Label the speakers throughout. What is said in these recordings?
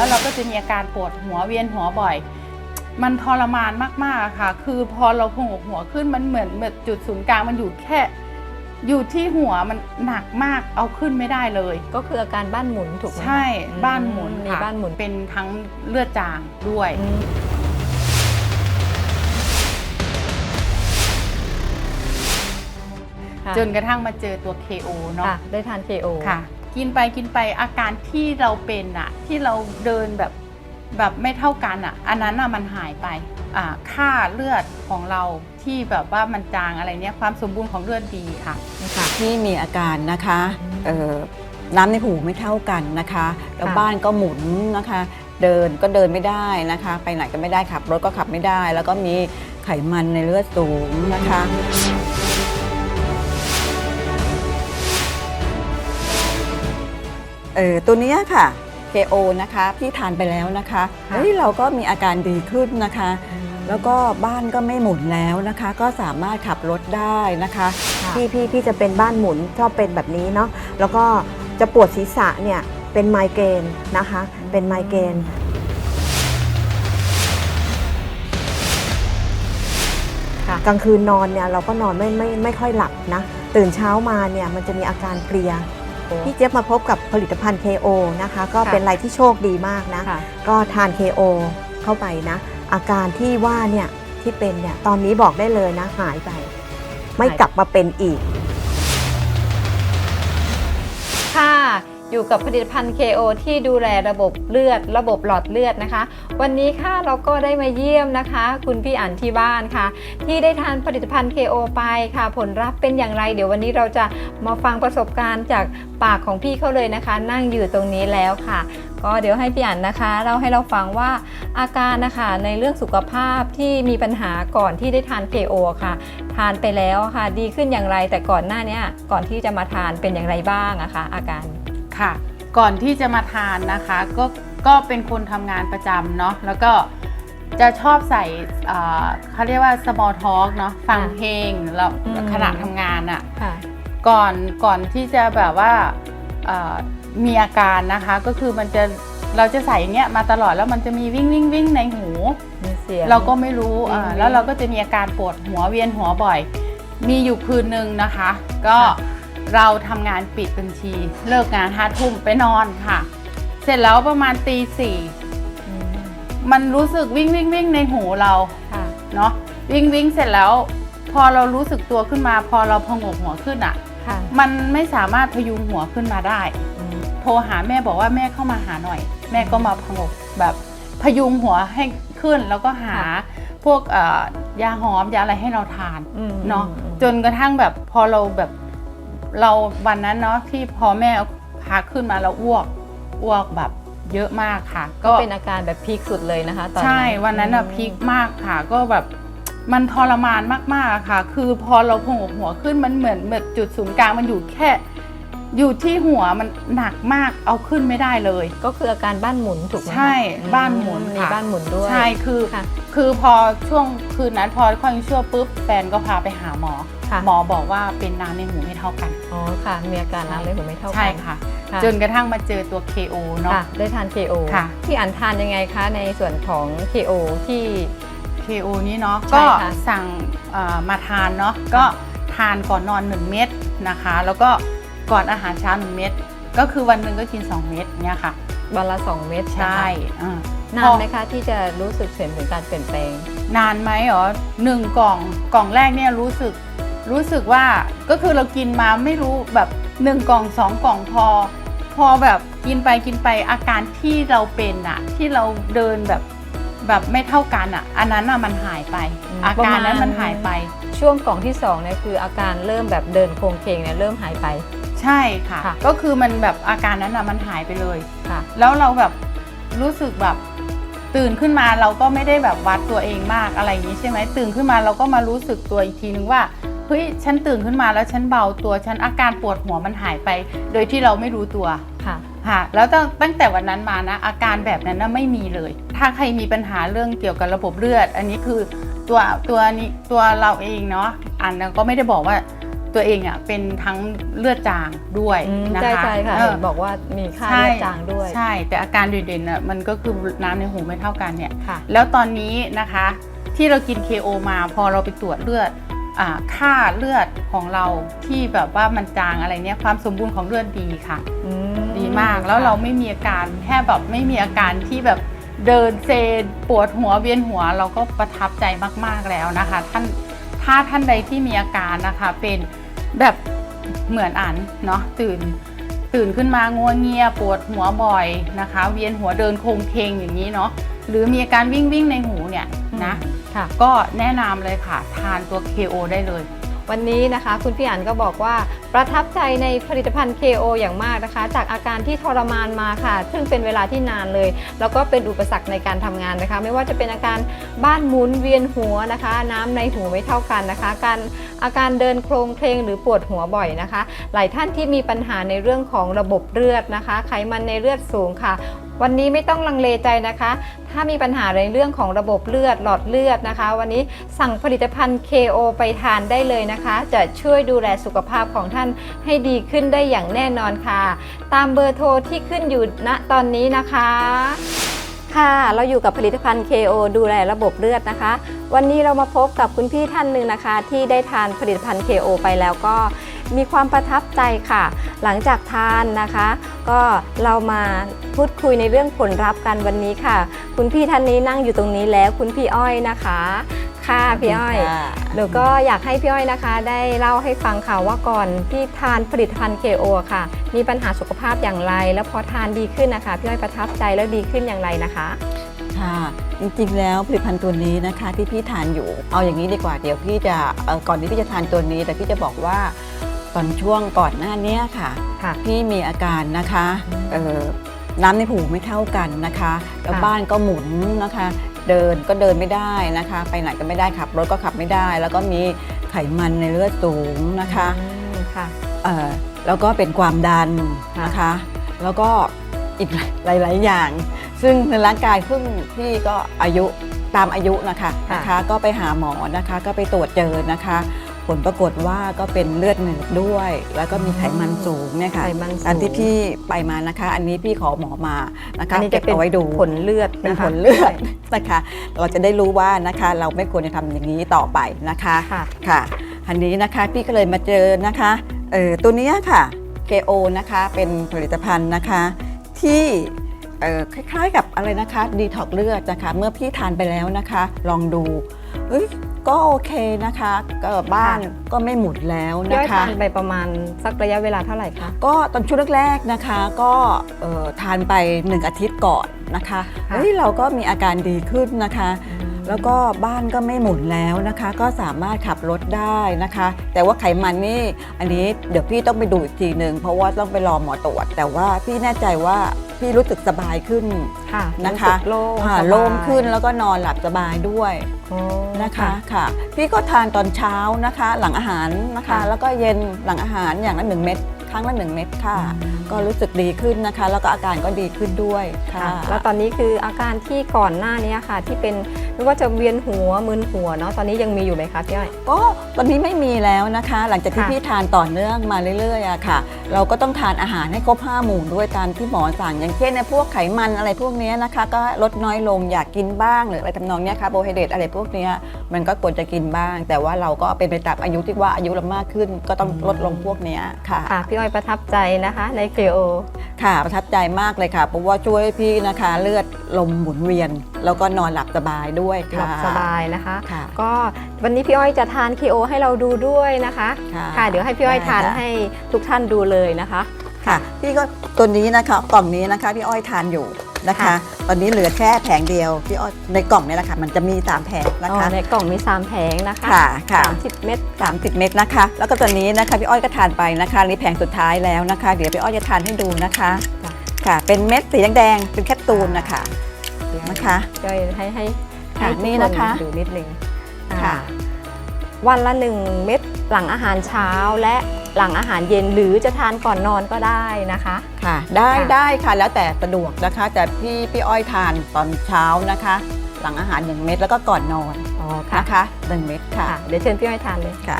Speaker 1: แล้วเราก็จะมีอาการปวดหัวเวียนหัวบ่อย มันทรมานมากๆอะค่ะ คือพอเราพงกหัวขึ้นมันเหมือนเหมือนจุดศูนย์กลางมันอยู่แค่ อยู่ที่หัวมันหนักมากเอาขึ้นไม่ได้เลย
Speaker 2: ก็คืออาการบ้านหมุนถูกไหมคะ
Speaker 1: ใช่
Speaker 2: อืม
Speaker 1: บ้านหมุน
Speaker 2: มี
Speaker 1: ค่ะ
Speaker 2: บ้านหมุน
Speaker 1: เป็นทั้งเลือดจางด้วย
Speaker 2: อืมค่ะ
Speaker 1: จนกระทั่งมาเจอตัว KO เนาะ
Speaker 2: ค่ะได้ทาน KO
Speaker 1: ค่ะ กินไปกินไปอาการที่เราเป็นอะที่เราเดินแบบแบบไม่เท่ากันอะอันนั้นอะมันหายไปอ่าค่าเลือดของเราที่แบบว่ามันจางอะไรเนี้ยความสมบูรณ์ของเลือดดีค่ะ
Speaker 2: ค่ะ
Speaker 3: ที่มีอาการนะคะ
Speaker 2: อืม
Speaker 3: เอ่อน้ำในหูไม่เท่ากันนะคะแล้ว
Speaker 2: ค่ะ
Speaker 3: บ้านก็หมุนนะคะ เดินก็เดินไม่ได้นะคะ ไปไหนก็ไม่ได้ขับรถก็ขับไม่ได้ แล้วก็มีไขมันในเลือดสูงนะคะ เออตัวเนี้ยค่ะ KO นะคะพี่ทานไปแล้วนะคะ
Speaker 2: ค่ะ
Speaker 3: เฮ้ยเราก็มีอาการดีขึ้นนะคะ แล้วก็บ้านก็ไม่หมุนแล้วนะคะ ก็สามารถขับรถได้นะคะ
Speaker 2: ค่ะ
Speaker 4: พี่พี่พี่จะเป็นบ้านหมุนชอบเป็นแบบนี้เนาะแล้วก็จะปวดศีรษะเนี่ยเป็นไมเกรนนะคะ เป็นไมเกรน
Speaker 2: ค่ะ
Speaker 4: กลางคืนนอนเนี่ยเราก็นอนไม่ไม่ไม่ค่อยหลับนะ ตื่นเช้ามาเนี่ยมันจะมีอาการเพลีย พี่เจี๊ยบมาพบกับผลิตภัณฑ์ KO นะคะ ก็
Speaker 2: ค่ะ
Speaker 4: เป็นอะไรที่โชคดีมากนะ
Speaker 2: ค่ะ
Speaker 4: ก็ทาน KO เข้าไปนะ อาการที่ว่าเนี่ยที่เป็นเนี่ยตอนนี้บอกได้เลยนะหายไป ไม่กลับมาเป็นอีก
Speaker 2: ค่ะ อยู่กับผลิตภัณฑ์ KO ที่ดูแลระบบเลือด ระบบหลอดเลือดนะคะ วันนี้ค่ะเราก็ได้มาเยี่ยมนะคะ คุณพี่อั๋นที่บ้านค่ะ ที่ได้ทานผลิตภัณฑ์ KO ไปค่ะ ผลลัพธ์เป็นอย่างไร เดี๋ยววันนี้เราจะมาฟังประสบการณ์จากปากของพี่เขาเลยนะคะ นั่งอยู่ตรงนี้แล้วค่ะ ก็เดี๋ยวให้พี่อั๋นนะคะเล่าให้เราฟังว่าอาการนะคะในเรื่องสุขภาพที่มีปัญหาก่อนที่ได้ทาน KO ค่ะ ทานไปแล้วค่ะ ดีขึ้นอย่างไรแต่ก่อนหน้านี้ก่อนที่จะมาทานเป็นอย่างไรบ้างอะคะอาการ
Speaker 1: ค่ะ ก่อนที่จะมาทานนะคะก็ก็เป็นคนทำงานประจำเนาะแล้วก็จะชอบใส่เอ่อเขาเรียกว่า small talk เนาะฟัง
Speaker 2: ค่ะ
Speaker 1: เพลงแล้ว
Speaker 2: อืม
Speaker 1: ขณะทำงานอะ
Speaker 2: ค่ะ
Speaker 1: ก่อนก่อนที่จะแบบว่าเอ่อมีอาการนะคะ ก็คือมันจะเราจะใส่อย่างเงี้ยมาตลอดแล้วมันจะมีวิ่งวิ่งวิ่งในหู
Speaker 2: มีเสียง
Speaker 1: เราก็ไม่รู้
Speaker 2: วิ่ง
Speaker 1: อ่า
Speaker 2: วิ่ง
Speaker 1: แล้วเราก็จะมีอาการปวดหัวเวียนหัวบ่อย มีอยู่คืนหนึ่งนะคะ ก็
Speaker 2: ค่ะ
Speaker 1: เราทำงานปิดบัญชี เลิกงานห้าทุ่มไปนอนค่ะ เสร็จแล้วประมาณตีสี่
Speaker 2: อืม
Speaker 1: มันรู้สึกวิ่งวิ่งวิ่งในหูเรา
Speaker 2: ค่ะ
Speaker 1: เนาะวิ่งวิ่งเสร็จแล้ว พอเรารู้สึกตัวขึ้นมา พอเราพองกหัวขึ้นอะ
Speaker 2: ค่ะ
Speaker 1: มันไม่สามารถพยุงหัวขึ้นมาได้
Speaker 2: อืม
Speaker 1: โทรหาแม่บอกว่าแม่เข้ามาหาหน่อย แม่ก็มาพงกแบบพยุงหัวให้ขึ้นแล้วก็หาพวกเอ่อยาหอมยาอะไรให้เราทาน
Speaker 2: อืม
Speaker 1: เนาะ
Speaker 2: อืม
Speaker 1: จนกระทั่งแบบพอเราแบบ เราวันนั้นเนาะที่พอแม่พาขึ้นมาเราอ้วกอ้วกแบบเยอะมากค่ะ
Speaker 2: ก็
Speaker 1: ก็
Speaker 2: เป็นอาการแบบพีคสุดเลยนะคะตอนนั้น
Speaker 1: ใช่วันนั้นอะ
Speaker 2: ม
Speaker 1: พีคมากค่ะ ก็แบบมันทรมานมากๆอะค่ะ คือพอเราพงกหัวขึ้นมันเหมือนแบบจุดศูนย์กลางมันอยู่แค่ อยู่ที่หัวมันหนักมากเอาขึ้นไม่ได้เลย
Speaker 2: ก็คืออาการบ้านหมุนถูกไหมคะ
Speaker 1: ใช่
Speaker 2: อืม
Speaker 1: บ้านหมุน
Speaker 2: มี
Speaker 1: ค่ะ
Speaker 2: บ้านหมุนด้วย
Speaker 1: ใช่คือ
Speaker 2: ค่ะ
Speaker 1: คือพอช่วงคืนนั้นพอค่อยชั่วปุ๊บแฟนก็พาไปหาหมอ
Speaker 2: ค่ะ
Speaker 1: หมอบอกว่าเป็นน้ำในหูไม่เท่ากัน
Speaker 2: อ๋อค่ะ มีอาการน้ำในหูไม่เท่ากัน
Speaker 1: ใช่ค่ะ
Speaker 2: ค่ะ
Speaker 1: จนกระทั่งมาเจอตัว KO เนาะ
Speaker 2: ค่ะได้ทาน KO
Speaker 1: ค่ะ
Speaker 2: ที่อันทานยังไงคะในส่วนของ KO ที่
Speaker 1: KO นี้เนาะ
Speaker 2: ใช่
Speaker 1: ก็
Speaker 2: ค่ะ
Speaker 1: สั่งเอ่อมาทานเนาะก็ทานก่อนนอน 1 เม็ดนะคะ แล้วก็ ก่อนอาหารเช้า1เม็ดก็คือวันหนึ่งก็กิน 2 เม็ดเนี่ยค่ะ
Speaker 2: วันละ 2 เม็ด
Speaker 1: ใช่
Speaker 2: นะคะ
Speaker 1: อ่านา
Speaker 2: นไหมคะที่จะรู้สึกเห็นถึงการเปลี่ยนแปลง
Speaker 1: นานไหมเหรอหนึ่งกล่องกล่องแรกเนี่ยรู้สึกรู้สึกว่าก็คือเรากินมาไม่รู้แบบหนึ่งกล่องสองกล่องพอ พอแบบกินไปกินไปอาการที่เราเป็นอะที่เราเดินแบบแบบไม่เท่ากันอะอันนั้นอะมันหายไป
Speaker 2: อืม
Speaker 1: อาการนั้น
Speaker 2: ประมาณ
Speaker 1: มันหายไป
Speaker 2: ช่วงกล่องที่2เนี่ยคืออาการเริ่มแบบเดินโครงเคงเนี่ยเริ่มหายไป
Speaker 1: ใช่ค่ะ
Speaker 2: ค่ะ
Speaker 1: ก็คือมันแบบอาการนั้นอะมันหายไปเลย
Speaker 2: ค่ะ
Speaker 1: แล้วเราแบบรู้สึกแบบตื่นขึ้นมาเราก็ไม่ได้แบบวัดตัวเองมากอะไรอย่างนี้ใช่ไหมตื่นขึ้นมาเราก็มารู้สึกตัวอีกทีนึงว่าเฮ้ยฉันตื่นขึ้นมาแล้วฉันเบาตัวฉันอาการปวดหัวมันหายไป โดยที่เราไม่รู้ตัว
Speaker 2: ค่ะ
Speaker 1: ค่ะ แล้วตั้งตั้งแต่วันนั้นมานะ อาการแบบนั้นนะไม่มีเลย ถ้าใครมีปัญหาเรื่องเกี่ยวกับระบบเลือด อันนี้คือตัวตัวนี้ตัวเราเองเนาะอันนั้นก็ไม่ได้บอกว่า ตัวเองอะเป็นทั้งเลือดจางด้วย
Speaker 2: อืม
Speaker 1: นะคะ
Speaker 2: ใช่ใช่ค่ะ
Speaker 1: เออ
Speaker 2: เห็นบอกว่ามีค่า
Speaker 1: ใช่
Speaker 2: เลือดจางด้วย
Speaker 1: ใช่ แต่อาการเด่นๆน่ะมันก็คือน้ำในหูไม่เท่ากันเนี่ย
Speaker 2: ค่ะ
Speaker 1: แล้วตอนนี้นะคะที่เรากิน KO มาพอเราไปตรวจเลือดอ่าค่าเลือดของเราที่แบบว่ามันจางอะไรเนี่ยความสมบูรณ์ของเลือดดีค่ะ
Speaker 2: อืม
Speaker 1: ดีมากแล้วเราไม่มีอาการแค่แบบไม่มีอาการที่แบบเดินเซปวดหัวเวียนหัวเราก็ประทับใจมากๆแล้วนะคะ ท่านถ้าท่านใดที่มีอาการนะคะเป็น แบบเหมือนอันเนาะตื่นตื่นขึ้นมางัวเงียปวดหัวบ่อยนะคะ เวียนหัวเดินโคงเคงอย่างนี้เนาะหรือมีอาการวิ่งวิ่งในหูเนี่ยนะ
Speaker 2: ค่ะ
Speaker 1: ก็แนะนำเลยค่ะ ทานตัว KO ได้เลย
Speaker 2: วันนี้นะคะคุณพี่อันก็บอกว่าประทับใจในผลิตภัณฑ์ KO อย่างมากนะคะ จากอาการที่ทรมานมาค่ะ ซึ่งเป็นเวลาที่นานเลย แล้วก็เป็นอุปสรรคในการทำงานนะคะ ไม่ว่าจะเป็นอาการบ้านหมุนเวียนหัวนะคะ น้ำในหูไม่เท่ากันนะคะ การอาการเดินโครงเคลงหรือปวดหัวบ่อยนะคะ หลายท่านที่มีปัญหาในเรื่องของระบบเลือดนะคะ ไขมันในเลือดสูงค่ะ วันนี้ไม่ต้องลังเลใจนะคะ ถ้ามีปัญหาในเรื่องของระบบเลือดหลอดเลือดนะคะ วันนี้สั่งผลิตภัณฑ์ KO ไปทานได้เลยนะคะ จะช่วยดูแลสุขภาพของท่านให้ดีขึ้นได้อย่างแน่นอนค่ะ ตามเบอร์โทรที่ขึ้นอยู่ณตอนนี้นะคะค่ะเราอยู่กับผลิตภัณฑ์ KO ดูแลระบบเลือดนะคะ วันนี้เรามาพบกับคุณพี่ท่านหนึ่งนะคะ ที่ได้ทานผลิตภัณฑ์ KO ไปแล้วก็ มีความประทับใจค่ะ หลังจากทานนะคะ ก็เรามาพูดคุยในเรื่องผลลัพธ์กันวันนี้ค่ะ คุณพี่ท่านนี้นั่งอยู่ตรงนี้แล้วคุณพี่อ้อยนะคะ ค่ะพี่อ้อย
Speaker 3: ค่ะ
Speaker 2: หนูก็อยากให้พี่อ้อยนะคะ ได้เล่าให้ฟังค่ะว่าก่อนที่ทานผลิตภัณฑ์ KO ค่ะ มีปัญหาสุขภาพอย่างไร แล้วพอทานดีขึ้นนะคะพี่อ้อยประทับใจแล้วดีขึ้นอย่างไรนะคะ
Speaker 3: ค่ะจริงๆ แล้วผลิตภัณฑ์ตัวนี้นะคะที่พี่ทานอยู่ เอาอย่างนี้ดีกว่าเดี๋ยวพี่จะเอ่อก่อนที่พี่จะทานตัวนี้ แต่พี่จะบอกว่า ตอนช่วงก่อนหน้าเนี้ยค่ะ
Speaker 2: ค่ะ
Speaker 3: พี่มีอาการนะคะ
Speaker 2: อืม
Speaker 3: เอ่อน้ำในหูไม่เท่ากันนะคะแล้ว
Speaker 2: ค่ะ
Speaker 3: บ้านก็หมุนนะคะ เดินก็เดินไม่ได้นะคะ ไปไหนก็ไม่ได้ขับ รถก็ขับไม่ได้ แล้วก็มีไขมันในเลือดสูงนะคะ
Speaker 2: อืมค่ะ
Speaker 3: เอ่อแล้วก็เป็นความดันนะคะ แล้วก็อีกหลาย ๆ อย่าง ซึ่งในร่างกายเพิ่งพี่ก็อายุตามอายุนะคะ
Speaker 2: ค่ะ
Speaker 3: นะคะ ก็ไปหาหมอนะคะ ก็ไปตรวจเจอนะคะผ ลปรากฏว่าก็เป็นเลือดหนืดด้วย แล้วก็มีไขมันสูงเนี่ยค่ะ
Speaker 2: ไขมันสูง
Speaker 3: อันที่พี่ไปมานะคะ อันนี้พี่ขอหมอมานะคะ
Speaker 2: อันนี้
Speaker 3: เก็
Speaker 2: จะ
Speaker 3: บ
Speaker 2: เป็น
Speaker 3: เอาไว้ดู
Speaker 2: ผลเลือด
Speaker 3: เป็น
Speaker 2: นะคะ
Speaker 3: ผลเลือดนะคะ เราจะได้รู้ว่านะคะเราไม่ควรจะทำอย่างนี้ต่อไปนะคะ
Speaker 2: ค่ะ
Speaker 3: ค่ะอันนี้นะคะพี่ก็เลยมาเจอนะคะเอ่อตัวเนี้ยค่ะ KO นะคะเป็นผลิตภัณฑ์นะคะที่เอ่อคล้ายๆกับอะไรนะคะดีท็อกเลือดนะคะ เมื่อพี่ทานไปแล้วนะคะ ลองดูเอ้ย ก็โอเคนะคะก็บ้านก็ไม่หมุนแล้ว
Speaker 2: พี่อ้
Speaker 3: นะ
Speaker 2: อย
Speaker 3: คะ
Speaker 2: ทานไปประมาณสักระยะเวลาเท่าไหร่คะ
Speaker 3: ก็ตอนช่วงแรกๆนะคะก็เอ่อทานไป1อาทิตย์ก่อนนะคะ
Speaker 2: ค่ะ
Speaker 3: เฮ้ยเราก็มีอาการดีขึ้นนะคะ แล้วก็บ้านก็ไม่หมุนแล้วนะคะ ก็สามารถขับรถได้นะคะ แต่ว่าไขมันนี่อันนี้เดี๋ยวพี่ต้องไปดูอีกทีหนึ่งเพราะว่าต้องไปรอหมอตรวจ แต่ว่าพี่แน่ใจว่าพี่รู้สึกสบายขึ้น
Speaker 2: ค่ะ
Speaker 3: นะคะ
Speaker 2: รู้สึกโล่ง
Speaker 3: ค่ะ
Speaker 2: สบาย
Speaker 3: โล่งขึ้นแล้วก็นอนหลับสบายด้วย
Speaker 2: โอ้
Speaker 3: นะคะค่ะ พี่ก็ทานตอนเช้านะคะ หลังอาหารนะคะ
Speaker 2: ค่ะ
Speaker 3: แล้วก็เย็นหลังอาหารอย่างละหนึ่งเม็ดครั้งละหนึ่งเม็ดค่ะ ก็รู้สึกดีขึ้นนะคะ แล้วก็อาการก็ดีขึ้นด้วยค่ะ
Speaker 2: ค่ะแล้วตอนนี้คืออาการที่ก่อนหน้านี้ค่ะที่เป็น ไม่ว่าจะเวียนหัวมึนหัวเนาะตอนนี้ยังมีอยู่ไหมคะพี่อ้อย
Speaker 3: ก็ตอนนี้ไม่มีแล้วนะคะ หลังจากที่
Speaker 2: ค่ะ
Speaker 3: พี่ทานต่อเนื่องมาเรื่อยๆอะค่ะ เราก็ต้องทานอาหารให้ครบห้าหมู่ด้วยตามที่หมอสั่งอย่างเช่นในพวกไขมันอะไรพวกเนี้ยนะคะ ก็ลดน้อยลงอยากกินบ้างหรืออะไรทำนองเนี้ยค่ะโบไฮเดรตอะไรพวกเนี้ยมันก็ควรจะกินบ้าง แต่ว่าเราก็เป็นไปตามอายุที่ว่าอายุเรามากขึ้น ก็ต้องลดลงพวกเนี้ยค่ะ
Speaker 2: ค่ะพี่อ้อยประทับใจนะคะใน KO
Speaker 3: ค่ะประทับใจมากเลยค่ะเพราะว่าช่วยให้พี่นะคะเลือดลมหมุนเวียนแล้วก็นอนหลับสบายด้วย
Speaker 2: หลั
Speaker 3: ค่ะ
Speaker 2: บสบายนะคะ
Speaker 3: ค่ะ
Speaker 2: ก็วันนี้พี่อ้อยจะทาน KO ให้เราดูด้วยนะคะ
Speaker 3: ค่ะ
Speaker 2: ค่ะเดี๋ยวให้พี่อ้อย
Speaker 3: ได้
Speaker 2: ทาน
Speaker 3: ค่ะ
Speaker 2: ให้ทุกท่านดูเลยนะคะ
Speaker 3: ค่ะพี่ก็ตัวนี้นะคะกล่องนี้นะคะพี่อ้อยทานอยู่นะคะ
Speaker 2: ค่ะ
Speaker 3: ตอนนี้เหลือแค่แผงเดียวพี่อ้อยในกล่องเนี่ยแหละค่ะมันจะมีสามแผงนะ
Speaker 2: อ๋อ
Speaker 3: คะ
Speaker 2: ในกล่องมี3แผงนะคะ
Speaker 3: ค่ะค่ะ
Speaker 2: 30เม็ด
Speaker 3: 30 เม็ดนะคะ แล้วก็ตัวนี้นะคะพี่อ้อยก็ทานไปนะคะนี่แผงสุดท้ายแล้วนะคะ เดี๋ยวพี่อ้อยจะทานให้ดูนะคะ
Speaker 2: ค่ะ
Speaker 3: ค่ะเป็นเม็ดสีแดงๆเป็นแคปซูลนะคะนะ คะ
Speaker 2: ย่อยให้ให้
Speaker 3: ค่ะ
Speaker 2: ให้ทุก
Speaker 3: นี่นะคะ
Speaker 2: ดูนิดนึง
Speaker 3: ค่ะ
Speaker 2: อ่าวันละ1เม็ดหลังอาหารเช้าและหลังอาหารเย็นหรือจะทานก่อนนอนก็ได้นะคะ
Speaker 3: ค่ะ ได้
Speaker 2: ค่ะ
Speaker 3: ได้ค่ะแล้วแต่สะดวกนะคะ แต่พี่พี่อ้อยทานตอนเช้านะคะ หลังอาหารหนึ่งเม็ดแล้วก็ก่อนนอน
Speaker 2: อ๋อค่ะ
Speaker 3: นะคะหนึ่งเม็ดค่ะ
Speaker 2: ค่ะ เดี๋ยวเชิญพี่อ้อยทานเลย
Speaker 3: ค่ะ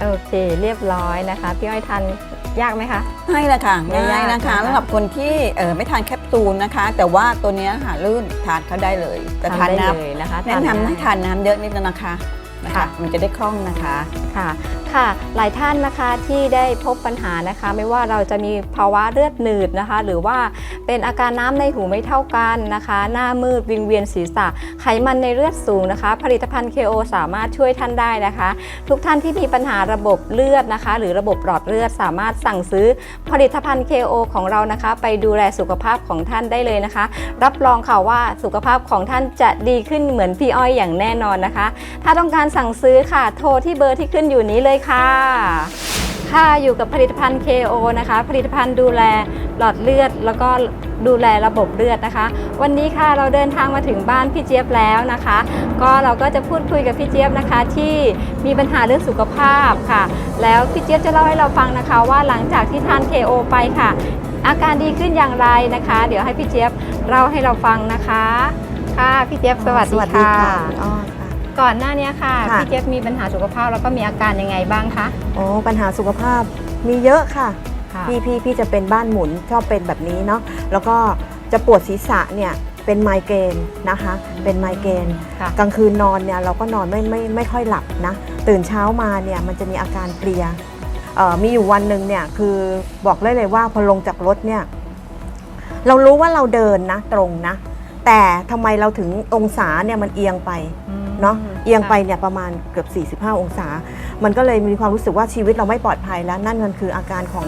Speaker 2: โอเค เรียบร้อยนะคะพี่อ้อยทานยากไหมคะ
Speaker 3: ให้ละค่ะ
Speaker 2: ง่าย
Speaker 3: ง่ายๆนะคะ
Speaker 2: นะคะ
Speaker 3: สำหรับคนที่เออไม่ทานแคปซูลนะคะ แต่ว่าตัวเนี้ยค่ะลื่นทานเขาได้เลยแต่ทาน
Speaker 2: ได้
Speaker 3: น้
Speaker 2: เลยนะคะำ
Speaker 3: แนะนำให้
Speaker 2: ง่าย
Speaker 3: ทานน้ำเยอะนิดนึงนะคะนะคะ
Speaker 2: ค่ะ
Speaker 3: มันจะได้คล่องนะคะ
Speaker 2: ค่ะ ค่ะ หลายท่านนะคะที่ได้พบปัญหานะคะ ไม่ว่าเราจะมีภาวะเลือดหนืดนะคะ หรือว่าเป็นอาการน้ำในหูไม่เท่ากันนะคะ หน้ามืดวิงเวียนศีรษะ ไขมันในเลือดสูงนะคะ ผลิตภัณฑ์ KO สามารถช่วยท่านได้นะคะ ทุกท่านที่มีปัญหาระบบเลือดนะคะ หรือระบบหลอดเลือดสามารถสั่งซื้อผลิตภัณฑ์ KO ของเรานะคะ ไปดูแลสุขภาพของท่านได้เลยนะคะ รับรองค่ะว่าสุขภาพของท่านจะดีขึ้นเหมือนพี่อ้อยอย่างแน่นอนนะคะ ถ้าต้องการสั่งซื้อค่ะ โทรที่เบอร์ที่ขึ้นอยู่นี้เลยค่ะ ค่ะอยู่กับผลิตภัณฑ์ KO นะคะ ผลิตภัณฑ์ดูแลหลอดเลือด แล้วก็ดูแลระบบเลือดนะคะ วันนี้ค่ะเราเดินทางมาถึงบ้านพี่เจี๊ยบแล้วนะคะ ก็เราก็จะพูดคุยกับพี่เจี๊ยบนะคะ ที่มีปัญหาเรื่องสุขภาพค่ะ แล้วพี่เจี๊ยบจะเล่าให้เราฟังนะคะ ว่าหลังจากที่ทาน KO ไปค่ะ อาการดีขึ้นอย่างไรนะคะ เดี๋ยวให้พี่เจี๊ยบเล่าให้เราฟังนะคะ ค่ะพี่เจี๊ยบสวัสดีค่ะ ก่อนหน้านี้ค่ะ
Speaker 4: ค่ะ
Speaker 2: พี่เจี๊ยบมีปัญหาสุขภาพแล้วก็มีอาการยังไงบ้างคะ
Speaker 4: โอ้ปัญหาสุขภาพมีเยอะค่ะ
Speaker 2: ค่ะ
Speaker 4: พี่พี่พี่จะเป็นบ้านหมุนชอบเป็นแบบนี้เนาะแล้วก็จะปวดศีรษะเนี่ยเป็นไมเกรนนะคะ เป็นไมเกรน
Speaker 2: ค่ะ
Speaker 4: กลางคืนนอนเนี่ยเราก็นอนไม่ไม่ไม่ค่อยหลับนะ ตื่นเช้ามาเนี่ยมันจะมีอาการเพลียเอ่อมีอยู่วันหนึ่งเนี่ยคือบอกเลยเลยว่าพอลงจากรถเนี่ยเรารู้ว่าเราเดินนะตรงนะ แต่ทำไมเราถึงองศาเนี่ยมันเอียงไป เนาะเอียงไปเนี่ยประมาณเกือบ 45 องศา มันก็เลยมีความรู้สึกว่าชีวิตเราไม่ปลอดภัยแล้วนั่นมันคืออาการของ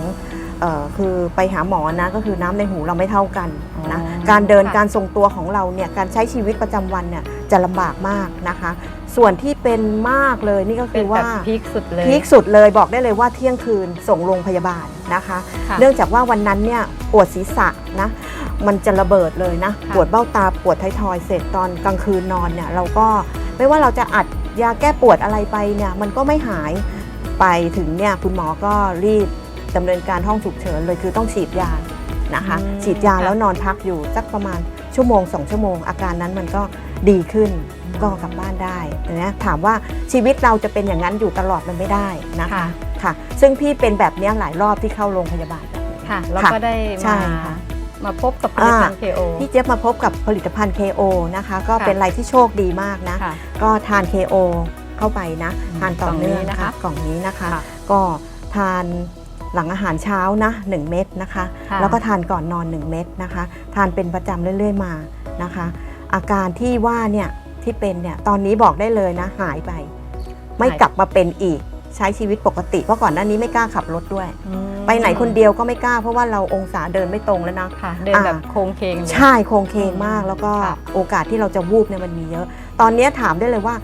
Speaker 4: เออคือไปหาหมอนะก็คือน้ำในหูเราไม่เท่ากันนะ
Speaker 2: อ๋อ
Speaker 4: การเดิน
Speaker 2: ค่ะ
Speaker 4: การทรงตัวของเราเนี่ยการใช้ชีวิตประจำวันเนี่ยจะลำบากมากนะคะ ส่วนที่เป็นมากเลยนี่ก็
Speaker 2: เป็
Speaker 4: คื
Speaker 2: น
Speaker 4: อ
Speaker 2: แบ
Speaker 4: ว่า
Speaker 2: บพีคสุดเลย
Speaker 4: พีคสุดเลยบอกได้เลยว่าเที่ยงคืนส่งโรงพยาบาลนะคะ
Speaker 2: ค่ะ
Speaker 4: เนื่องจากว่าวันนั้นเนี่ยปวดศีรษะนะมันจะระเบิดเลยนะ
Speaker 2: ค่ะ
Speaker 4: ปวดเบ้าตาปวดไททอยด์เสร็จตอนกลางคืนนอนเนี่ยเราก็ ไม่ว่าเราจะอัดยาแก้ปวดอะไรไปเนี่ยมันก็ไม่หายไปถึงเนี่ยคุณหมอก็รีบดำเนินการห้องฉุกเฉินเลยคือต้องฉีดยานะคะ
Speaker 2: อืม
Speaker 4: ฉีดยา
Speaker 2: ค่ะ
Speaker 4: แล้วนอนพักอยู่สักประมาณชั่วโมงสองชั่วโมง อาการนั้นมันก็ดีขึ้นก็กลับบ้านได้นะถามว่าชีวิตเราจะเป็นอย่างนั้นอยู่ตลอดมันไม่ได้นะคะ
Speaker 2: ค่ะ
Speaker 4: ค่ะ ซึ่งพี่เป็นแบบเนี้ยหลายรอบที่เข้าโรงพยาบาลแบบนี้
Speaker 2: ค่ะ แล้ว
Speaker 4: ค่ะ
Speaker 2: ก็ได้
Speaker 4: ใช่
Speaker 2: มา
Speaker 4: ค่ะ
Speaker 2: มาพบกับผลิตภัณฑ์ KO
Speaker 4: พี่เจี๊ยบมาพบกับผลิตภัณฑ์ KO นะคะ ก็
Speaker 2: ค่ะ
Speaker 4: เป็นอะไรที่โชคดีมากนะ
Speaker 2: ค่ะ
Speaker 4: ก็ทาน KO เข้าไปนะทานต่อเนื่อง
Speaker 2: กล่องนี้นะคะ
Speaker 4: กล่องนี้นะคะ
Speaker 2: ค่ะ
Speaker 4: ก็ทานหลังอาหารเช้านะ 1 เม็ดนะคะ
Speaker 2: ค่ะ
Speaker 4: แล้วก็ทานก่อนนอน 1 เม็ดนะคะ ทานเป็นประจำเรื่อย ๆ มานะคะ อาการที่ว่าเนี่ยที่เป็นเนี่ยตอนนี้บอกได้เลยนะหายไป ไม่กลับมาเป็นอีก ใช้ชีวิตปกติ เพราะก่อนหน้านี้ไม่กล้าขับรถด้วย
Speaker 2: อืม
Speaker 4: ไปไหนคนเดียวก็ไม่กล้า เพราะว่าเราองศาเดินไม่ตรงแล้วนะ
Speaker 2: ค่ะ เดินแบบ
Speaker 4: อ่า
Speaker 2: โค้งเคงเลย
Speaker 4: ใช่โครงเคงมาก
Speaker 2: อืม
Speaker 4: แล้วก็
Speaker 2: ค่ะ
Speaker 4: โอกาสที่เราจะวูบเนี่ยมันมีเยอะ ตอนนี้ถามได้เลยว่า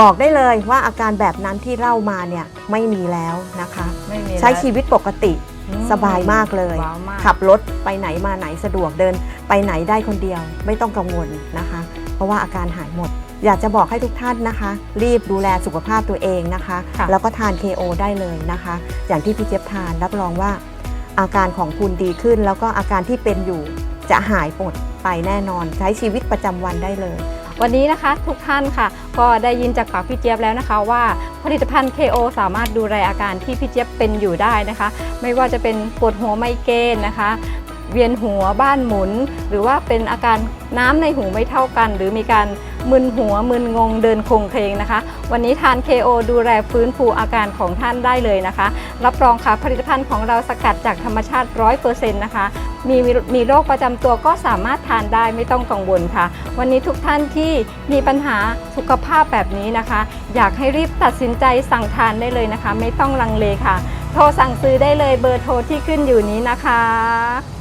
Speaker 4: บอกได้เลยว่าอาการแบบนั้นที่เล่ามาเนี่ยไม่มีแล้วนะคะ
Speaker 2: ไม่มี
Speaker 4: ใช้
Speaker 2: แล้ว
Speaker 4: ชีวิตปกติ
Speaker 2: อืม
Speaker 4: สบายมากเลย
Speaker 2: ว้าวมาก
Speaker 4: ขับรถไปไหนมาไหนสะดวกเดิน ไปไหนได้คนเดียวไม่ต้องกังวลนะคะ เพราะว่าอาการหายหมด อยากจะบอกให้ทุกท่านนะคะ รีบดูแลสุขภาพตัวเองนะคะ
Speaker 2: ค่ะ
Speaker 4: แล้วก็ทาน KO ได้เลยนะคะ อย่างที่พี่เจี๊ยบทานรับรองว่า อาการของคุณดีขึ้น แล้วก็อาการที่เป็นอยู่จะหายหมดไปแน่นอน ใช้ชีวิตประจำวันได้เลย
Speaker 2: วันนี้นะคะทุกท่านค่ะ ก็ได้ยินจากปากพี่เจี๊ยบแล้วนะคะ ว่าผลิตภัณฑ์ KO สามารถดูแลอาการที่พี่เจี๊ยบเป็นอยู่ได้นะคะ ไม่ว่าจะเป็นปวดหัวไมเกรนนะคะ เวียนหัวบ้านหมุน หรือว่าเป็นอาการน้ำในหูไม่เท่ากัน หรือมีการมึนหัวมึนงงเดินคงเคลงนะคะ วันนี้ทาน KO ดูแลฟื้นฟูอาการของท่านได้เลยนะคะ รับรองค่ะผลิตภัณฑ์ของเราสกัดจากธรรมชาติ 100%นะคะมีมีมีโรคประจำตัวก็สามารถทานได้ไม่ต้องกังวลค่ะ วันนี้ทุกท่านที่มีปัญหาสุขภาพแบบนี้นะคะ อยากให้รีบตัดสินใจสั่งทานได้เลยนะคะ ไม่ต้องลังเลค่ะ โทรสั่งซื้อได้เลยเบอร์โทรที่ขึ้นอยู่นี้นะคะ